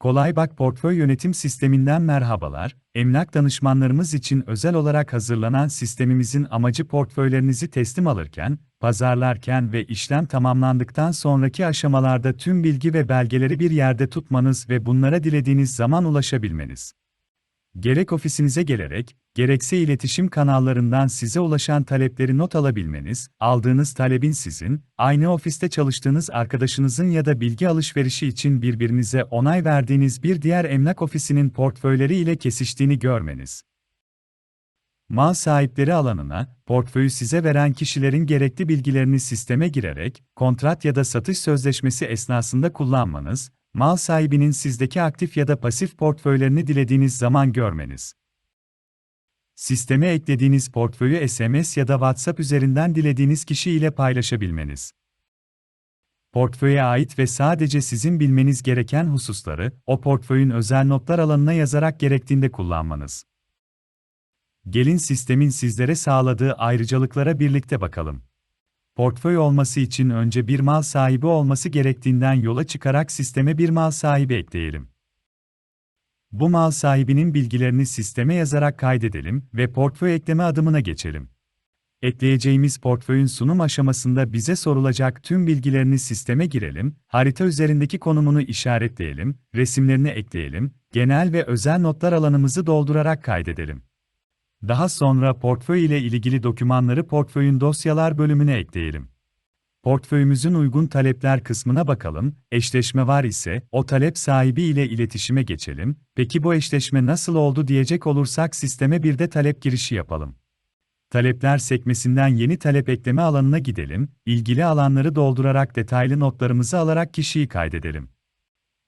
Kolaybak Portföy Yönetim Sisteminden merhabalar. Emlak danışmanlarımız için özel olarak hazırlanan sistemimizin amacı portföylerinizi teslim alırken, pazarlarken ve işlem tamamlandıktan sonraki aşamalarda tüm bilgi ve belgeleri bir yerde tutmanız ve bunlara dilediğiniz zaman ulaşabilmeniz. Gerek ofisinize gelerek, gerekse iletişim kanallarından size ulaşan talepleri not alabilmeniz, aldığınız talebin sizin, aynı ofiste çalıştığınız arkadaşınızın ya da bilgi alışverişi için birbirinize onay verdiğiniz bir diğer emlak ofisinin portföyleri ile kesiştiğini görmeniz. Mal sahipleri alanına, portföyü size veren kişilerin gerekli bilgilerini sisteme girerek, kontrat ya da satış sözleşmesi esnasında kullanmanız, mal sahibinin sizdeki aktif ya da pasif portföylerini dilediğiniz zaman görmeniz. Sisteme eklediğiniz portföyü SMS ya da WhatsApp üzerinden dilediğiniz kişi ile paylaşabilmeniz. Portföye ait ve sadece sizin bilmeniz gereken hususları, o portföyün özel notlar alanına yazarak gerektiğinde kullanmanız. Gelin sistemin sizlere sağladığı ayrıcalıklara birlikte bakalım. Portföy olması için önce bir mal sahibi olması gerektiğinden yola çıkarak sisteme bir mal sahibi ekleyelim. Bu mal sahibinin bilgilerini sisteme yazarak kaydedelim ve portföy ekleme adımına geçelim. Ekleyeceğimiz portföyün sunum aşamasında bize sorulacak tüm bilgilerini sisteme girelim, harita üzerindeki konumunu işaretleyelim, resimlerini ekleyelim, genel ve özel notlar alanımızı doldurarak kaydedelim. Daha sonra portföy ile ilgili dokümanları portföyün dosyalar bölümüne ekleyelim. Portföyümüzün uygun talepler kısmına bakalım, eşleşme var ise o talep sahibi ile iletişime geçelim. Peki bu eşleşme nasıl oldu diyecek olursak sisteme bir de talep girişi yapalım. Talepler sekmesinden yeni talep ekleme alanına gidelim, ilgili alanları doldurarak detaylı notlarımızı alarak kişiyi kaydedelim.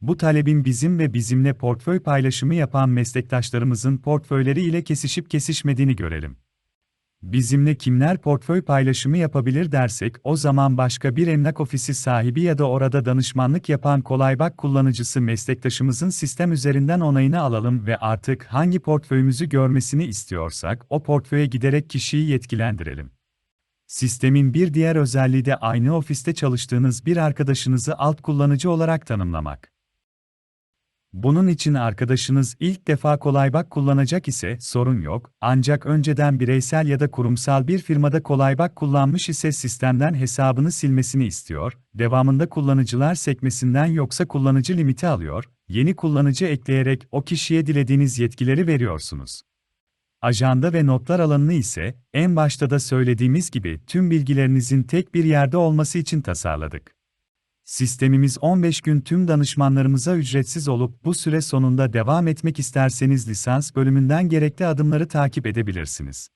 Bu talebin bizim ve bizimle portföy paylaşımı yapan meslektaşlarımızın portföyleri ile kesişip kesişmediğini görelim. Bizimle kimler portföy paylaşımı yapabilir dersek o zaman başka bir emlak ofisi sahibi ya da orada danışmanlık yapan Kolaybak kullanıcısı meslektaşımızın sistem üzerinden onayını alalım ve artık hangi portföyümüzü görmesini istiyorsak o portföye giderek kişiyi yetkilendirelim. Sistemin bir diğer özelliği de aynı ofiste çalıştığınız bir arkadaşınızı alt kullanıcı olarak tanımlamak. Bunun için arkadaşınız ilk defa Kolaybak kullanacak ise sorun yok, ancak önceden bireysel ya da kurumsal bir firmada Kolaybak kullanmış ise sistemden hesabını silmesini istiyor, devamında kullanıcılar sekmesinden yoksa kullanıcı limiti alıyor, yeni kullanıcı ekleyerek o kişiye dilediğiniz yetkileri veriyorsunuz. Ajanda ve notlar alanını ise, en başta da söylediğimiz gibi tüm bilgilerinizin tek bir yerde olması için tasarladık. Sistemimiz 15 gün tüm danışmanlarımıza ücretsiz olup bu süre sonunda devam etmek isterseniz lisans bölümünden gerekli adımları takip edebilirsiniz.